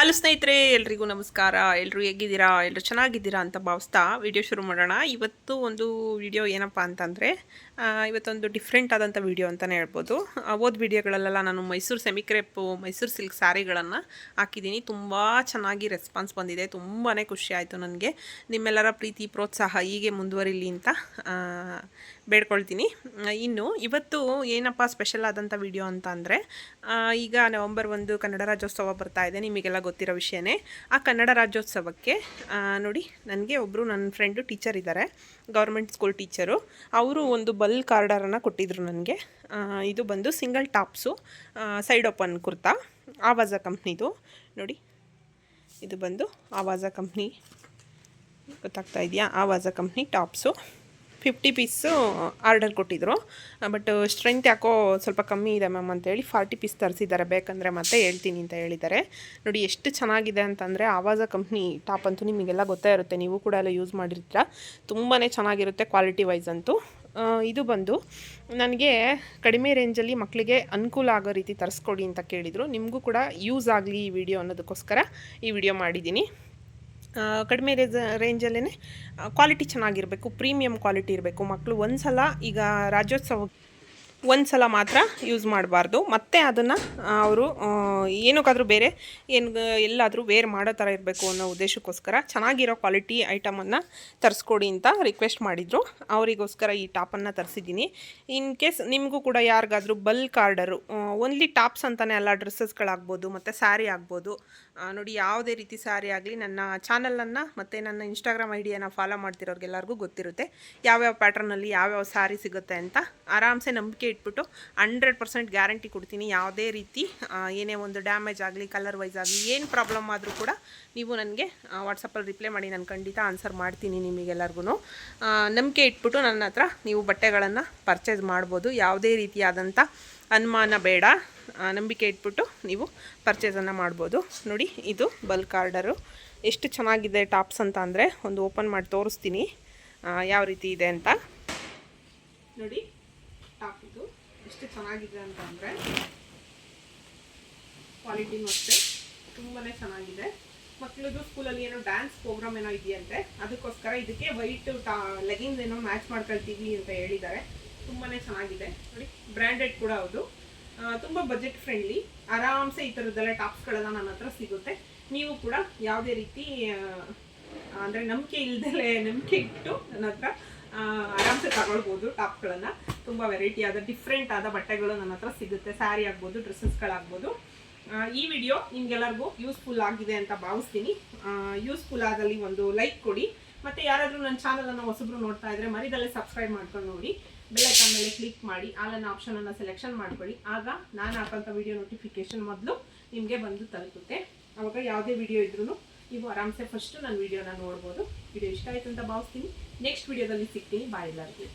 Hello ಸ್ನೇಹಿತರೆ, ಎಲ್ರಿಗೂ ನಮಸ್ಕಾರ. ಎಲ್ಲರೂ ಹೇಗಿದ್ದೀರಾ? ಎಲ್ಲರೂ ಚೆನ್ನಾಗಿದ್ದೀರಾ ಅಂತ ಭಾವಿಸ್ತಾ ವಿಡಿಯೋ ಶುರು ಮಾಡೋಣ. ಇವತ್ತು ಒಂದು ವಿಡಿಯೋ ಏನಪ್ಪ ಅಂತಂದರೆ ಇವತ್ತೊಂದು ಡಿಫ್ರೆಂಟ್ ಆದಂಥ ವಿಡಿಯೋ ಅಂತಲೇ ಹೇಳ್ಬೋದು. ಓದ್ ವಿಡಿಯೋಗಳಲ್ಲೆಲ್ಲ ನಾನು Mysuru semi crepe Mysuru silk ಸ್ಯಾರಿಗಳನ್ನು ಹಾಕಿದ್ದೀನಿ. ತುಂಬ ಚೆನ್ನಾಗಿ ರೆಸ್ಪಾನ್ಸ್ ಬಂದಿದೆ. ತುಂಬಾ ಖುಷಿ ಆಯಿತು ನನಗೆ. ನಿಮ್ಮೆಲ್ಲರ ಪ್ರೀತಿ, ಪ್ರೋತ್ಸಾಹ ಹೀಗೆ ಮುಂದುವರಿಲಿ ಅಂತ ಬೇಡ್ಕೊಳ್ತೀನಿ. ಇನ್ನು ಇವತ್ತು ಏನಪ್ಪ ಸ್ಪೆಷಲ್ ಆದಂಥ ವಿಡಿಯೋ ಅಂತ ಅಂದರೆ ಈಗ ನವಂಬರ್ ಒಂದು ಕನ್ನಡ ರಾಜ್ಯೋತ್ಸವ ಬರ್ತಾ ಇದೆ. ನಿಮಗೆಲ್ಲ ಗೊತ್ತಿರೋ ವಿಷಯನೇ ಆ ಕನ್ನಡ ರಾಜ್ಯೋತ್ಸವಕ್ಕೆ ನೋಡಿ, ನನಗೆ ಒಬ್ಬರು ನನ್ನ ಫ್ರೆಂಡು ಟೀಚರ್ ಇದ್ದಾರೆ ಗೌರ್ಮೆಂಟ್ ಸ್ಕೂಲ್ ಟೀಚರು ಅವರು ಒಂದು ಬಲ್ ಕಾರ್ಡರನ್ನು ಕೊಟ್ಟಿದ್ದರು ನನಗೆ. ಇದು ಬಂದು single tops side open kurta, ಆವಾಜ ಕಂಪ್ನಿದು. ನೋಡಿ, ಇದು ಬಂದು ಆವಾಜ ಕಂಪ್ನಿ. ಗೊತ್ತಾಗ್ತಾ ಇದೆಯಾ? Avaja company tops fifty piece order ಕೊಟ್ಟಿದ್ರು. ಬಟ್ ಸ್ಟ್ರೆಂತ್ ಯಾಕೋ ಸ್ವಲ್ಪ ಕಮ್ಮಿ ಇದೆ ಮ್ಯಾಮ್ ಅಂತೇಳಿ ಫಾರ್ಟಿ ಪೀಸ್ ತರಿಸಿದ್ದಾರೆ. ಬೇಕಂದರೆ ಮತ್ತೆ ಹೇಳ್ತೀನಿ ಅಂತ ಹೇಳಿದ್ದಾರೆ. ನೋಡಿ, ಎಷ್ಟು ಚೆನ್ನಾಗಿದೆ ಅಂತಂದರೆ ಆವಾಜ ಕಂಪ್ನಿ ಟಾಪ್ ಅಂತೂ ನಿಮಗೆಲ್ಲ ಗೊತ್ತೇ ಇರುತ್ತೆ. ನೀವು ಕೂಡ ಎಲ್ಲ ಯೂಸ್ ಮಾಡಿರ್ತೀರ. ತುಂಬಾ ಚೆನ್ನಾಗಿರುತ್ತೆ ಕ್ವಾಲಿಟಿ ವೈಸ್ ಅಂತೂ. ಇದು ಬಂದು ನನಗೆ ಕಡಿಮೆ ರೇಂಜಲ್ಲಿ ಮಕ್ಕಳಿಗೆ ಅನುಕೂಲ ಆಗೋ ರೀತಿ ತರಿಸ್ಕೊಡಿ ಅಂತ ಕೇಳಿದರು. ನಿಮಗೂ ಕೂಡ ಯೂಸ್ ಆಗಲಿ ಈ ವಿಡಿಯೋ ಅನ್ನೋದಕ್ಕೋಸ್ಕರ ಈ ವಿಡಿಯೋ ಮಾಡಿದ್ದೀನಿ. ಕಡಿಮೆ ರೇಜ್ ರೇಂಜಲ್ಲೇ ಕ್ವಾಲಿಟಿ ಚೆನ್ನಾಗಿರಬೇಕು ಪ್ರೀಮಿಯಂ ಕ್ವಾಲಿಟಿ ಇರಬೇಕು. ಮಕ್ಕಳು ಒಂದು ಸಲ ಈಗ ರಾಜ್ಯೋತ್ಸವ ಒಂದು ಸಲ ಮಾತ್ರ ಯೂಸ್ ಮಾಡಬಾರ್ದು. ಮತ್ತೆ ಅದನ್ನು ಅವರು ಏನಕ್ಕಾದರೂ ಬೇರೆ, ಏನು, ಎಲ್ಲಾದರೂ ವೇರ್ ಮಾಡೋ ಥರ ಇರಬೇಕು ಅನ್ನೋ ಉದ್ದೇಶಕ್ಕೋಸ್ಕರ ಚೆನ್ನಾಗಿರೋ ಕ್ವಾಲಿಟಿ ಐಟಮನ್ನು ತರಿಸ್ಕೊಡಿ ಅಂತ ರಿಕ್ವೆಸ್ಟ್ ಮಾಡಿದರು. ಅವರಿಗೋಸ್ಕರ ಈ ಟಾಪನ್ನು ತರಿಸಿದ್ದೀನಿ. ಇನ್ ಕೇಸ್ ನಿಮಗೂ ಕೂಡ ಯಾರಿಗಾದರೂ ಬಲ್ಕ್ ಆರ್ಡರು ಓನ್ಲಿ ಟಾಪ್ಸ್ ಅಂತಲೇ ಅಲ್ಲ, ಡ್ರೆಸ್ಸಸ್ಗಳಾಗ್ಬೋದು, ಮತ್ತು ಸ್ಯಾರಿ ಆಗ್ಬೋದು. ನೋಡಿ, ಯಾವುದೇ ರೀತಿ ಸ್ಯಾರಿ ಆಗಲಿ, ನನ್ನ ಚಾನಲನ್ನು ಮತ್ತು ನನ್ನ ಇನ್ಸ್ಟಾಗ್ರಾಮ್ ಐಡಿಯನ್ನು ಡಿಯನ್ನು ಫಾಲೋ ಮಾಡ್ತಿರೋರಿಗೆಲ್ಲರಿಗೂ ಗೊತ್ತಿರುತ್ತೆ. ಯಾವ್ಯಾವ ಪ್ಯಾಟ್ರನಲ್ಲಿ ಯಾವ್ಯಾವ ಸ್ಯಾರಿ ಸಿಗುತ್ತೆ ಅಂತ ಆರಾಮ್ಸೆ ನಂಬಿಕೆ ಇಟ್ಬಿಟ್ಟು ಹಂಡ್ರೆಡ್ ಪರ್ಸೆಂಟ್ ಗ್ಯಾರಂಟಿ ಕೊಡ್ತೀನಿ. ಯಾವುದೇ ರೀತಿ ಏನೇ ಒಂದು ಡ್ಯಾಮೇಜ್ ಆಗಲಿ, ಕಲರ್ ವೈಸ್ ಆಗಲಿ, ಏನು ಪ್ರಾಬ್ಲಮ್ ಆದರೂ ಕೂಡ ನೀವು ನನಗೆ ವಾಟ್ಸಪ್ಪಲ್ಲಿ ರಿಪ್ಲೈ ಮಾಡಿ, ನಾನು ಖಂಡಿತ ಆನ್ಸರ್ ಮಾಡ್ತೀನಿ ನಿಮಗೆಲ್ಲರಿಗೂ ನಂಬಿಕೆ ಇಟ್ಬಿಟ್ಟು ನನ್ನ ಹತ್ರ ನೀವು ಬಟ್ಟೆಗಳನ್ನು ಪರ್ಚೇಸ್ ಮಾಡ್ಬೋದು. ಯಾವುದೇ ರೀತಿಯಾದಂಥ ಅನುಮಾನ ಬೇಡ. ನಂಬಿಕೆ ಇಟ್ಬಿಟ್ಟು ನೀವು ಪರ್ಚೇಸನ್ನು ಮಾಡ್ಬೋದು. ನೋಡಿ, ಇದು ಬಲ್ಕ್ ಆರ್ಡರು ಎಷ್ಟು ಚೆನ್ನಾಗಿದೆ ಟಾಪ್ಸ್ ಅಂತ ಅಂದರೆ ಒಂದು ಓಪನ್ ಮಾಡಿ ತೋರಿಸ್ತೀನಿ. ಯಾವ ರೀತಿ ಇದೆ ಅಂತ. ನೋಡಿ, ಟಾಪ್ ಇದು ಎಷ್ಟು ಚೆನ್ನಾಗಿದೆ ಅಂತ ಅಂದರೆ ಕ್ವಾಲಿಟಿನೂ ಅಷ್ಟೇ ತುಂಬಾ ಚೆನ್ನಾಗಿದೆ. ಮಕ್ಕಳದು ಸ್ಕೂಲಲ್ಲಿ ಏನೋ ಡ್ಯಾನ್ಸ್ ಪ್ರೋಗ್ರಾಮ್ ಏನೋ ಇದೆಯಂತೆ, ಅದಕ್ಕೋಸ್ಕರ ಇದಕ್ಕೆ ವೈಟ್ ಟಾ ಲೆಗಿನ್ಸ್ ಏನೋ ಮ್ಯಾಚ್ ಮಾಡ್ಕೊಳ್ತೀವಿ ಅಂತ ಹೇಳಿದ್ದಾರೆ. ತುಂಬಾ ಚೆನ್ನಾಗಿದೆ. ನೋಡಿ ಬ್ರ್ಯಾಂಡೆಡ್ ಕೂಡ ಹೌದು. ತುಂಬ ಬಜೆಟ್ ಫ್ರೆಂಡ್ಲಿ ಆರಾಮ್ಸೆ ಈ ಥರದ್ದೆಲ್ಲ ಟಾಪ್ಸ್ಗಳೆಲ್ಲ ನನ್ನ ಹತ್ರ ಸಿಗುತ್ತೆ. ನೀವು ಕೂಡ ಯಾವುದೇ ರೀತಿ ಅಂದರೆ ನಂಬಿಕೆ ಇಲ್ದಲೆ ನಂಬಿಕೆ ಇಟ್ಟು ನನ್ನ ಹತ್ರ ಆರಾಮ್ಸೆ ತಗೊಳ್ಬೋದು ಟಾಪ್ಗಳನ್ನು ತುಂಬ ವೆರೈಟಿ ಆದ ಡಿಫ್ರೆಂಟ್ ಆದ ಬಟ್ಟೆಗಳು ನನ್ನ ಹತ್ರ ಸಿಗುತ್ತೆ. ಸ್ಯಾರಿ ಆಗ್ಬೋದು ಡ್ರೆಸ್ಸಸ್ಗಳಾಗ್ಬೋದು ಈ ವಿಡಿಯೋ ನಿಮ್ಗೆಲ್ಲರಿಗೂ ಯೂಸ್ಫುಲ್ ಆಗಿದೆ ಅಂತ ಭಾವಿಸ್ತೀನಿ. ಯೂಸ್ಫುಲ್ ಆಗಲಿ ಒಂದು ಲೈಕ್ ಕೊಡಿ. ಮತ್ತೆ ಯಾರಾದರೂ ನನ್ನ ಚಾನಲನ್ನು ಹೊಸಬ್ರು ನೋಡ್ತಾ ಇದ್ರೆ ಮರಿದಲ್ಲೇ ಸಬ್ಸ್ಕ್ರೈಬ್ ಮಾಡ್ಕೊಂಡು ನೋಡಿ. ಬೆಲ್ಲೈಕನ್ ಮೇಲೆ ಕ್ಲಿಕ್ ಮಾಡಿ ಆಲನ್ನ ಆಪ್ಷನನ್ನು ಸೆಲೆಕ್ಷನ್ ಮಾಡ್ಕೊಳ್ಳಿ. ಆಗ ನಾನು ಹಾಕೋಂಥ ವಿಡಿಯೋ ನೋಟಿಫಿಕೇಶನ್ ಮೊದಲು ನಿಮಗೆ ಬಂದು ತಲುಪುತ್ತೆ. ಆವಾಗ ಯಾವುದೇ ವಿಡಿಯೋ ಇದ್ರೂ ನೀವು ಆರಾಮ್ಸೆ ಫಸ್ಟು ನನ್ನ ವಿಡಿಯೋನ ನೋಡ್ಬೋದು. ವಿಡಿಯೋ ಇಷ್ಟ ಆಯಿತು ಅಂತ ಭಾವಿಸ್ತೀನಿ. ನೆಕ್ಸ್ಟ್ ವಿಡಿಯೋದಲ್ಲಿ ಸಿಗ್ತೀನಿ. ಬಾಯ್ ಎಲ್ಲರಿಗೂ.